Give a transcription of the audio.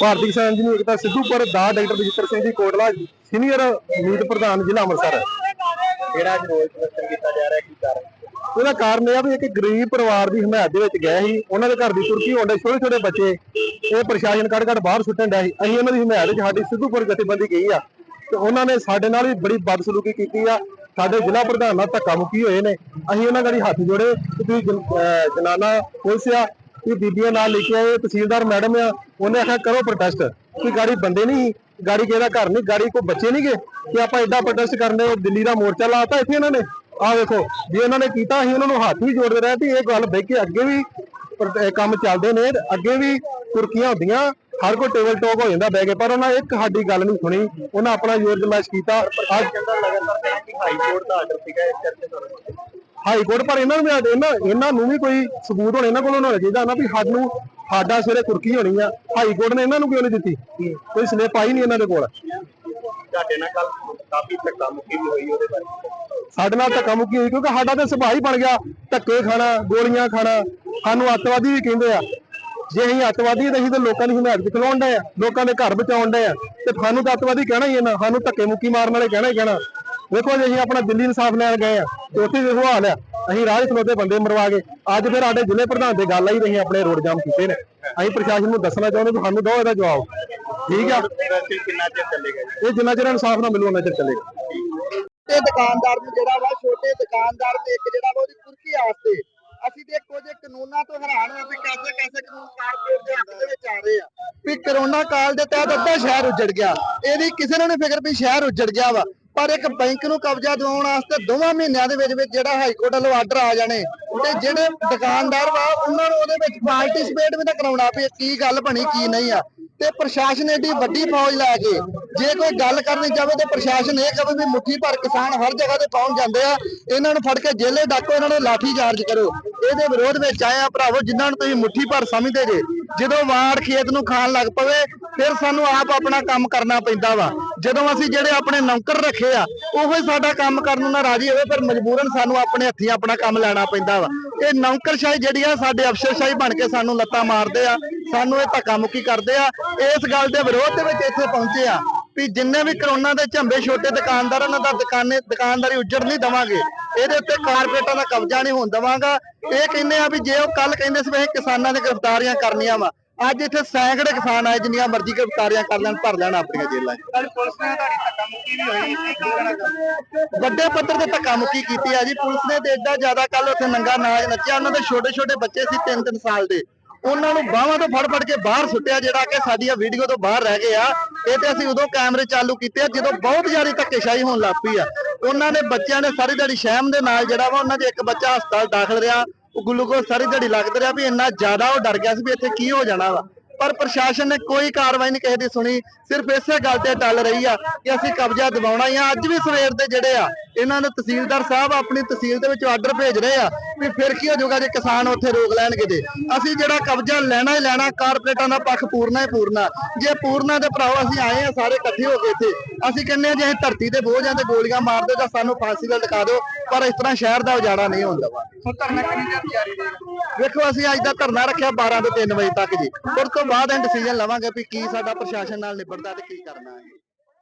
ਭਾਰਤੀ Kisan union Ekta Sidhupur ਦਾ doctor Bajittar Singh ji Kotla, senior ਮੀਤ ਪ੍ਰਧਾਨ ਜ਼ਿਲ੍ਹਾ ਅੰਮ੍ਰਿਤਸਰ। ਜਿਹੜਾ ਅੱਜ ਰੋਜ਼ ਪ੍ਰਦਰਸ਼ਨ ਕੀਤਾ ਜਾ ਰਿਹਾ, ਕੀ ਕਾਰਨ? ਉਹਦਾ ਕਾਰਨ ਇਹ ਆ ਵੀ ਇੱਕ ਗਰੀਬ ਪਰਿਵਾਰ ਦੀ ਹਮਾਇਤ ਦੇ ਵਿੱਚ ਗਏ ਸੀ, ਉਹਨਾਂ ਦੇ ਘਰ ਦੀ ਤੁਰਕੀ ਹੋਣ ਛੋਟੇ ਛੋਟੇ ਬੱਚੇ, ਇਹ ਪ੍ਰਸ਼ਾਸਨ ਕੱਢ ਕੱਢ ਬਾਹਰ ਸੁੱਟਣ ਡਿਆ ਸੀ। ਅਸੀਂ ਉਹਨਾਂ ਦੀ ਹਮਾਇਤ ਵਿੱਚ ਸਾਡੀ ਸਿੱਧੂਪੁਰ ਜਥੇਬੰਦੀ ਗਈ ਆ, ਤੇ ਉਹਨਾਂ ਨੇ ਸਾਡੇ ਨਾਲ ਵੀ ਬੜੀ ਬਦਸਲੂਕੀ ਕੀਤੀ ਆ। ਸਾਡੇ ਜ਼ਿਲ੍ਹਾ ਪ੍ਰਧਾਨ ਨਾਲ ਧੱਕਾ ਮੁੱਕੀ ਹੋਏ ਨੇ। ਅਸੀਂ ਉਹਨਾਂ ਗਾੜੀ ਹੱਥ ਜੋੜੇ ਕਿ ਤੁਸੀਂ ਜਨਾਨਾ ਪੁਲਿਸ ਆ ਕਿ ਬੀਬੀਆਂ ਨਾਲ ਲੈ ਕੇ ਆਏ, ਤਹਿਸੀਲਦਾਰ ਮੈਡਮ ਆ, ਉਹਨੇ ਆਖਿਆ, ਕਰੋ ਪ੍ਰੋਟੈਸਟ। ਕਿ ਗਾੜੀ ਬੰਦੇ ਨਹੀਂ, ਗਾੜੀ ਕਿਸੇ ਦਾ ਘਰ ਨਹੀਂ, ਗਾੜੀ ਕੋਈ ਬੱਚੇ ਨਹੀਂਗੇ ਕਿ ਆਪਾਂ ਐਡਾ ਪ੍ਰੋਟੈਸਟ ਕਰਨੇ ਦਿੱਲੀ ਦਾ ਮੋਰਚਾ ਲਾਤਾ ਇੱਥੇ ਇਹਨਾਂ ਨੇ। ਆਹ ਵੇਖੋ ਜੇ ਇਹਨਾਂ ਨੇ ਕੀਤਾ, ਅਸੀਂ ਉਹਨਾਂ ਨੂੰ ਹੱਥ ਵੀ ਜੋੜਦੇ ਰਹੇ ਤੇ ਇਹ ਗੱਲ ਬਹਿ ਕੇ ਅੱਗੇ ਵੀ ਕੰਮ ਚੱਲਦੇ ਨੇ, ਅੱਗੇ ਵੀ ਕੁਰਕੀਆਂ ਹੁੰਦੀਆਂ, ਹਰ ਕੋਈ ਟੇਬਲ ਟੋਕ ਹੋ ਜਾਂਦਾ ਬਹਿ ਕੇ, ਪਰ ਉਹਨਾਂ ਇੱਕ ਸਾਡੀ ਗੱਲ ਨਹੀਂ ਸੁਣੀ, ਉਹਨਾਂ ਆਪਣਾ ਜ਼ੋਰ ਜਮਾਇਸ਼ ਕੀਤਾ। ਅੱਜ ਕਹਿੰਦਾ ਲਗਾਤਾਰ ਕਿ ਹਾਈ ਕੋਰਟ ਦਾ ਆਰਡਰ ਸੀਗਾ ਇਸ ਕਰਕੇ ਤੁਹਾਨੂੰ ਹਾਈ ਕੋਰਟ ਪਰ ਇਹਨਾਂ ਨੂੰ ਵੀ ਇਹਨਾਂ ਇਹਨਾਂ ਨੂੰ ਵੀ ਕੋਈ ਸਬੂਤ ਹੋਣਾ, ਇਹਨਾਂ ਕੋਲ ਹੋਣਾ ਚਾਹੀਦਾ ਨਾ ਵੀ ਸਾਨੂੰ ਸਾਡਾ ਸਿਰੇ ਕੁਰਕੀ ਹੋਣੀ ਆ। ਹਾਈ ਕੋਰਟ ਨੇ ਇਹਨਾਂ ਨੂੰ ਕਿਉਂ ਨਹੀਂ ਦਿੱਤੀ? ਕੋਈ ਸਲਿੱਪ ਆਈ ਨਹੀਂ ਇਹਨਾਂ ਦੇ ਕੋਲ। ਤੁਹਾਡੇ ਨਾਲ ਕੱਲ ਕਾਫੀ ਧੱਕਾ ਮੁੱਕੀ ਵੀ ਹੋਈ ਉਹਦੇ ਬਾਰੇ। ਸਾਡੇ ਨਾਲ ਧੱਕਾ ਮੁੱਕੀ ਹੋਈ ਕਿਉਂਕਿ ਸਾਡਾ ਤੇ ਸੁਭਾਅ ਹੀ ਬਣ ਗਿਆ। ਧੱਕੇ ਖਾਣਾ ਗੋਲੀਆਂ ਖਾਣਾ ਸਾਨੂੰ ਅੱਤਵਾਦੀ ਵੀ ਕਹਿੰਦੇ ਆ। ਜੇ ਅਸੀਂ ਅੱਤਵਾਦੀ ਤਾਂ ਅਸੀਂ ਤਾਂ ਲੋਕਾਂ ਦੀ ਹਮਾਇਤ ਖਲੋਣ ਡਏ ਆ। ਲੋਕਾਂ ਦੇ ਘਰ ਬਚਾਉਣ ਡਏ ਆ। ਤੇ ਸਾਨੂੰ ਤਾਂ ਅੱਤਵਾਦੀ ਕਹਿਣਾ ਹੀ ਹੈ ਨਾ। ਸਾਨੂੰ ਧੱਕੇ ਮੁੱਕੀ ਮਾਰਨ ਵਾਲੇ ਕਹਿਣਾ ਹੀ ਕਹਿਣਾ। ਵੇਖੋ ਜੇ ਅਸੀਂ ਆਪਣਾ ਦਿੱਲੀ ਇਨਸਾਫ ਲੈਣ ਗਏ ਆ ਤੇ ਉੱਥੇ ਵੀ ਹਾਲ ਆ। ਅਸੀਂ ਰਾਹ ਖਲੋਤੇ ਬੰਦੇ ਮਰਵਾ ਗਏ ਅੱਜ ਫਿਰ ਸਾਡੇ ਜ਼ਿਲ੍ਹੇ ਪ੍ਰਧਾਨ ਦੇ ਗੱਲ ਆਈ ਰਹੀ ਆਪਣੇ ਰੋਡ ਜਾਮ ਕੀਤੇ ਨੇ। ਅਸੀਂ ਪ੍ਰਸ਼ਾਸਨ ਨੂੰ ਦੱਸਣਾ ਚਾਹੁੰਦੇ ਵੀ ਸਾਨੂੰ ਦਿਓ ਇਹਦਾ ਜਵਾਬ। ਠੀਕ ਆ? ਕਿੰਨਾ ਚਿਰ ਚੱਲੇਗਾ ਇਹ ਜਿੰਨਾ ਚਿਰ ਇਨਸਾਫ ਨਾ ਮਿਲੂ ਉਹਨਾਂ ਚਿਰ ਚੱਲੇਗਾ। ਤੇ ਦੁਕਾਨਦਾਰ ਨੂੰ ਜਿਹੜਾ ਵਾ, ਛੋਟੇ ਦੁਕਾਨਦਾਰ ਨੇ ਇੱਕ ਜਿਹੜਾ ਵਾ, ਉਹਦੀ ਕੁਰਕੀ ਆਸਤੇ ਅਸੀਂ ਤੇ ਕੁਝ ਕਾਨੂੰਨਾਂ ਤੋਂ ਹੈਰਾਨ ਹਾਂ ਵੀ ਕੈਸੇ ਕੈਸੇ ਕਾਨੂੰਨ ਕਾਰਪੋਰੇਟ ਦੇ ਹੱਥ ਦੇ ਵਿੱਚ ਆ ਰਹੇ ਆ। ਵੀ ਕਰੋਨਾ ਕਾਲ ਦੇ ਤਹਿਤ ਅੱਧਾ ਸ਼ਹਿਰ ਉੱਜੜ ਗਿਆ। ਇਹਦੀ ਕਿਸੇ ਨੂੰ ਨਹੀਂ ਫਿਕਰ ਵੀ ਸ਼ਹਿਰ ਉੱਜੜ ਗਿਆ ਵਾ। ਪਰ ਇੱਕ ਬੈਂਕ ਨੂੰ ਕਬਜ਼ਾ ਦਿਵਾਉਣ ਵਾਸਤੇ ਦੋਵਾਂ ਮਹੀਨਿਆਂ ਦੇ ਵਿੱਚ ਵਿੱਚ ਜਿਹੜਾ ਹਾਈ ਕੋਰਟ ਵੱਲੋਂ ਆਰਡਰ ਆ ਜਾਣੇ ਤੇ ਜਿਹੜੇ ਦੁਕਾਨਦਾਰ ਵਾ, ਉਹਨਾਂ ਨੂੰ ਉਹਦੇ ਵਿੱਚ ਪਾਰਟਿਸਿਪੇਟ ਵੀ ਤਾਂ ਕਰਾਉਣਾ ਵੀ ਕੀ ਗੱਲ ਬਣੀ, ਕੀ ਨਹੀਂ ਆ। ਤੇ ਪ੍ਰਸ਼ਾਸਨ ਏਡੀ ਵੱਡੀ ਫੌਜ ਲੈ ਕੇ ਜੇ ਕੋਈ ਗੱਲ ਕਰਨੀ ਚਾਹਵੇ ਤੇ ਪ੍ਰਸ਼ਾਸਨ ਇਹ ਕਹੇ ਵੀ ਮੁੱਠੀ ਭਰ ਕਿਸਾਨ ਹਰ ਜਗ੍ਹਾ ਤੇ ਪਹੁੰਚ ਜਾਂਦੇ ਆ, ਇਹਨਾਂ ਨੂੰ ਫੜ ਕੇ ਜੇਲੇ ਡਾਕੋ, ਇਹਨਾਂ ਨੂੰ ਲਾਠੀ ਚਾਰਜ ਕਰੋ। ਇਹਦੇ ਵਿਰੋਧ ਵਿੱਚ ਆਏ ਆ ਭਰਾਵੋ, ਜਿਨ੍ਹਾਂ ਨੂੰ ਤੁਸੀਂ ਮੁੱਠੀ ਭਰ ਸਮਝਦੇ ਜੇ। ਜਦੋਂ ਵਾੜ ਖੇਤ ਨੂੰ ਖਾਣ ਲੱਗ ਪਵੇ, ਫਿਰ ਸਾਨੂੰ ਆਪ ਆਪਣਾ ਕੰਮ ਕਰਨਾ ਪੈਂਦਾ ਵਾ। ਜਦੋਂ ਅਸੀਂ ਜਿਹੜੇ ਆਪਣੇ ਨੌਕਰ ਰੱਖੇ ਆ, ਉਹੋ ਹੀ ਸਾਡਾ ਕੰਮ ਕਰਨ ਨੂੰ ਨਾ ਰਾਜੀ ਹੋਵੇ, ਫਿਰ ਮਜਬੂਰਨ ਸਾਨੂੰ ਆਪਣੇ ਹੱਥੀਂ ਆਪਣਾ ਕੰਮ ਲੈਣਾ ਪੈਂਦਾ ਵਾ। ਇਹ ਨੌਕਰਸ਼ਾਹੀ ਜਿਹੜੀ ਆ, ਸਾਡੇ ਅਫਸਰਸ਼ਾਹੀ ਬਣ ਕੇ ਸਾਨੂੰ ਲੱਤਾਂ ਮਾਰਦੇ ਆ, ਸਾਨੂੰ ਇਹ ਧੱਕਾ ਮੁੱਕੀ ਕਰਦੇ ਆ। ਇਸ ਗੱਲ ਦੇ ਵਿਰੋਧ ਦੇ ਵਿੱਚ ਇੱਥੇ ਪਹੁੰਚੇ ਆ ਵੀ ਜਿੰਨੇ ਵੀ ਕਰੋਨਾ ਦੇ ਝੰਬੇ ਛੋਟੇ ਦੁਕਾਨਦਾਰ, ਉਹਨਾਂ ਦਾ ਦੁਕਾਨੇ, ਦੁਕਾਨਦਾਰੀ ਉੱਜੜ ਨਹੀਂ ਦਵਾਂਗੇ। ਇਹਦੇ ਉੱਤੇ ਕਾਰਪੋਰੇਟਾਂ ਦਾ ਕਬਜ਼ਾ ਨਹੀਂ ਹੋਣ ਦਵਾਂਗਾ। ਇਹ ਕਹਿੰਦੇ ਆ ਵੀ ਜੇ ਉਹ ਕੱਲ ਕਹਿੰਦੇ ਸੀ ਵੀ ਅਸੀਂ ਕਿਸਾਨਾਂ ਦੇ ਗ੍ਰਿਫਤਾਰੀਆਂ ਕਰਨੀਆਂ ਵਾ ਅੱਜ ਇੱਥੇ ਸੈਂਕੜੇ ਕਿਸਾਨ ਆਏ ਜਿੰਨੀਆਂ ਮਰਜ਼ੀ ਗ੍ਰਿਫਤਾਰੀਆਂ ਕਰ ਲੈਣ ਭਰ ਲੈਣ ਆਪਣੀਆਂ ਜੇਲ੍ਹਾਂ 'ਚ। ਕੱਲ ਪੁਲਿਸ ਨੇ ਤੁਹਾਡੀ ਧੱਕਾ ਮੁੱਕੀ ਵੀ ਹੋਈ ਕੀ ਕਹਿਣਾ ਚਾਹੁੰਦੇ ਵੱਡੇ ਪੱਧਰ ਤੇ ਧੱਕਾ ਮੁੱਕੀ ਕੀਤੀ ਆ ਜੀ। ਪੁਲਿਸ ਨੇ ਤੇ ਏਡਾ ਜ਼ਿਆਦਾ ਕੱਲ ਉੱਥੇ ਨੰਗਾ ਨਾਚ ਨੱਚਿਆ। ਉਹਨਾਂ ਦੇ ਛੋਟੇ ਛੋਟੇ ਬੱਚੇ ਸੀ 3-3 ਸਾਲ ਦੇ। ਉਹਨਾਂ ਨੂੰ ਬਾਹਾਂ ਤੋਂ ਫੜ ਫੜ ਕੇ ਬਾਹਰ ਸੁੱਟਿਆ ਜਿਹੜਾ ਕਿ ਸਾਡੀਆਂ ਵੀਡੀਓ ਤੋਂ ਬਾਹਰ ਰਹਿ ਗਏ ਆ। ਇਹ ਤੇ ਅਸੀਂ ਉਦੋਂ ਕੈਮਰੇ ਚਾਲੂ ਕੀਤੇ ਆ ਜਦੋਂ ਬਹੁਤ ਜ਼ਿਆਦਾ ਧੱਕੇਸ਼ਾਹੀ ਹੋਣ ਲੱਗ ਪਈ ਆ। ਉਹਨਾਂ ਨੇ ਬੱਚਿਆਂ ਨੇ ਸਾਰੀ ਦਿਹਾੜੀ ਸ਼ਹਿਮ ਦੇ ਨਾਲ ਜਿਹੜਾ ਵਾ ਉਹਨਾਂ ਦੇ ਇੱਕ ਬੱਚਾ ਹਸਪਤਾਲ ਦਾਖਲ ਰਿਹਾ। ਉਹ ਗਲੂਕੋਜ਼ ਸਾਰੀ ਦਿਹਾੜੀ ਲੱਗਦਾ ਰਿਹਾ ਵੀ ਇੰਨਾ ਜ਼ਿਆਦਾ ਉਹ ਡਰ ਗਿਆ ਸੀ ਵੀ ਇੱਥੇ ਕੀ ਹੋ ਜਾਣਾ ਵਾ। ਪਰ ਪ੍ਰਸ਼ਾਸਨ ਨੇ ਕੋਈ ਕਾਰਵਾਈ ਨਹੀਂ ਕਿਸੇ ਦੀ ਸੁਣੀ। ਸਿਰਫ ਇਸੇ ਗੱਲ ਤੇ ਟਲ ਰਹੀ ਆ ਕਿ ਅਸੀਂ ਕਬਜ਼ਾ ਦਿਵਾਉਣਾ ਹੀ ਆ। ਅੱਜ ਵੀ ਸਵੇਰ ਦੇ ਜਿਹੜੇ ਆ, ਇਹਨਾਂ ਨੇ ਤਹਿਸੀਲਦਾਰ ਸਾਹਿਬ ਆਪਣੀ ਤਹਿਸੀਲ ਦੇ ਵਿੱਚ ਆਰਡਰ ਭੇਜ ਰਹੇ ਆ ਵੀ ਫਿਰ ਕੀ ਹੋ ਜਾਊਗਾ ਜੇ ਕਿਸਾਨ ਉੱਥੇ ਰੋਕ ਲੈਣਗੇ ਤੇ ਅਸੀਂ ਜਿਹੜਾ ਕਬਜ਼ਾ ਲੈਣਾ ਹੀ ਲੈਣਾ, ਕਾਰਪੋਰੇਟਾਂ ਦਾ ਪੱਖ ਪੂਰਨਾ ਹੀ ਪੂਰਨਾ। ਜੇ ਪੂਰਨਾ ਦੇ ਭਰਾਓ ਅਸੀਂ ਆਏ ਆ ਸਾਰੇ ਇਕੱਠੇ ਹੋ ਕੇ ਇੱਥੇ। ਅਸੀਂ ਕਹਿੰਦੇ ਆ ਜੇ ਇਹ ਧਰਤੀ ਤੇ ਬੋਝ ਆ ਤੇ ਗੋਲੀਆਂ ਦਿਓ ਤਾਂ ਸਾਨੂੰ ਫਾਂਸੀ ਦਾ ਲਟਕਾ ਦਿਓ, ਪਰ ਇਸ ਤਰ੍ਹਾਂ ਸ਼ਹਿਰ ਦਾ ਉਜਾੜਾ ਨਹੀਂ ਹੁੰਦਾ। ਧਰਨਾ ਕਿੰਨੀ ਦੇਰ ਜਾਰੀ ਰਹੇਗਾ ਵੇਖੋ ਅਸੀਂ ਅੱਜ ਦਾ ਧਰਨਾ ਰੱਖਿਆ 12 ਤੋਂ 3 ਵਜੇ ਤੱਕ ਜੀ। ਉਸ ਤੋਂ ਬਾਅਦ ਅਸੀਂ ਡਿਸੀਜਨ ਲਵਾਂਗੇ ਵੀ ਕੀ ਸਾਡਾ ਪ੍ਰਸ਼ਾਸਨ ਨਾਲ ਨਿਬੜਦਾ ਤੇ ਕੀ ਕਰਨਾ ਹੈ।